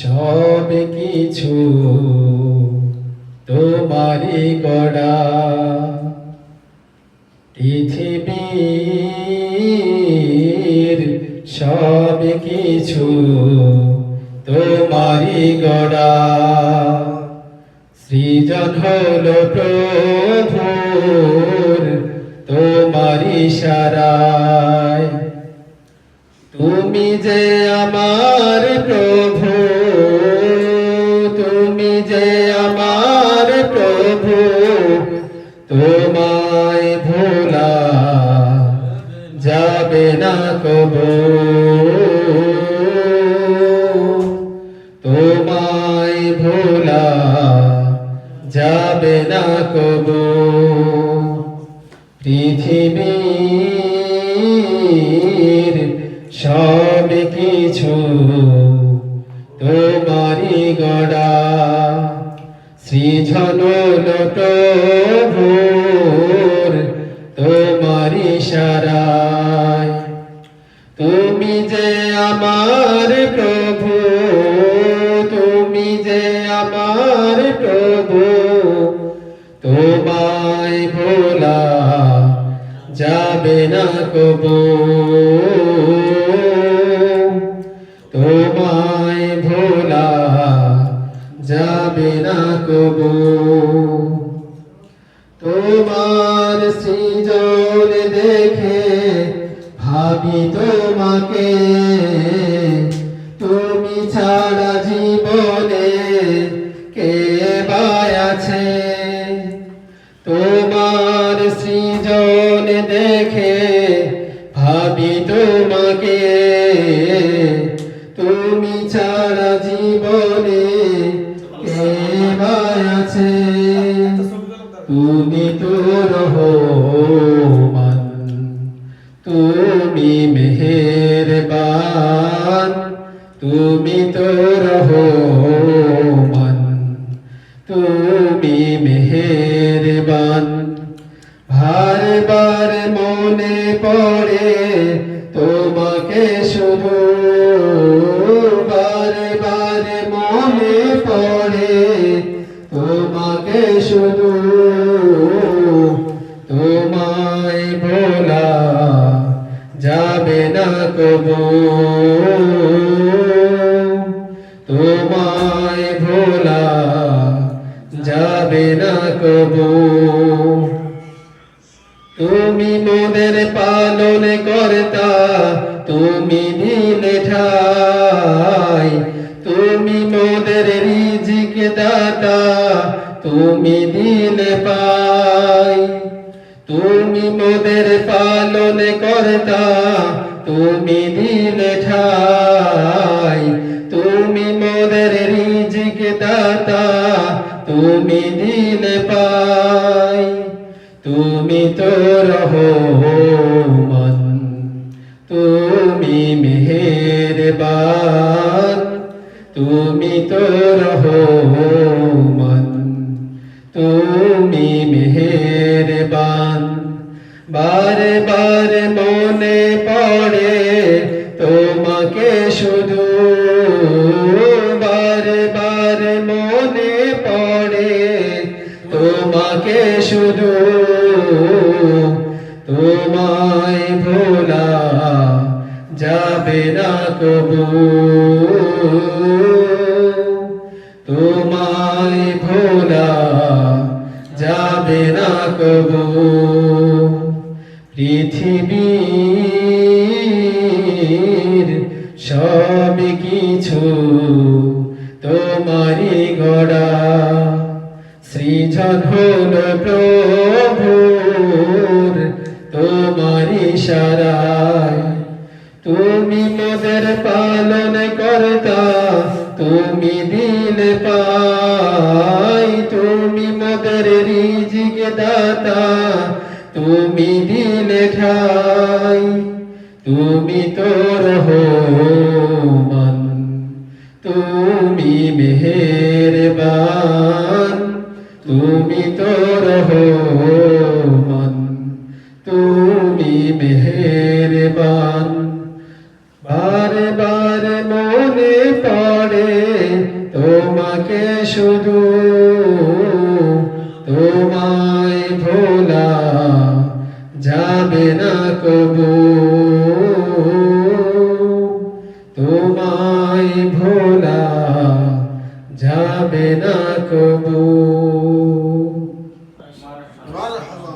সব কিছু তোমারই গড়া পৃথিবীর সব কিছু তোমারই গড়া। সৃজন হল প্রভুর তোমারই সারায়। তুমি যে আমার প্রভু, তুমি যে আমার প্রভু, তোমায় ভোলা যাবে না কবু। তোমায় ভোলা যাবে না কবু। পৃথিবীর সব কিছু তোমারই গড়া। সৃজন প্রভুর তোমারই সারায় তুমি যে আমার প্রভু, তুমি যে আমার প্রভু, তোমায় ভোলা যাবে না কবু। তোমায় ভোলা যাবে না কবু। তোমার সৃজন দেখে ভাবি তোমাকে। তুমি ছাড়া জীবনে কে আছে? তোমার সৃজন দেখে ভাবি তোমাকে। তুমি ছাড়া জীবনে কে আছে? তুমি তো রহমান, তুমি মেহেরবান, তুমি তো রহমান, তুমি মেহেরবান। বার বার মনে পড়ে তোমাকে শুধু বার মনে পড়ে। তোমাকে শুধু তোমায় ভোলা যাবে না কবু। তোমায় ভোলা যাবে না কবু। তুমি মোদের পালন কর্তা, তুমি দিলে ঠাই। তুমি মোদের রিজিক দাতা, তুমি দিলে পাই। তুমি মোদের পালন কর্তা, তুমি দিলে ঠাই। তুমি মোদের রিজিক দাতা, তুমি দিলে পাই। তুমি তো রহমান তো রহমান তুমি মেহেরবান। বারে বারে মনে পড়ে তোমাকে শুধু বারে বারে মনে পড়ে তোমাকে শুধু। তোমায় ভোলা যাবে না কবু। তোমায় ভোলা যাবে না কব। পৃথিবীর সব কিছু তোমারই গড়া। সৃজন হল প্রভুর পাই তুমি মোদের রিজিক দাতা, তুমি দিল ঠাই। তুমি তো রহমান, তুমি মেহেরবান। তুমি তো রহমান, তুমি মেহেরবান শুধু তোমায় ভোলা যাবে না কবু। তোমায় ভোলা যাবে না কবু।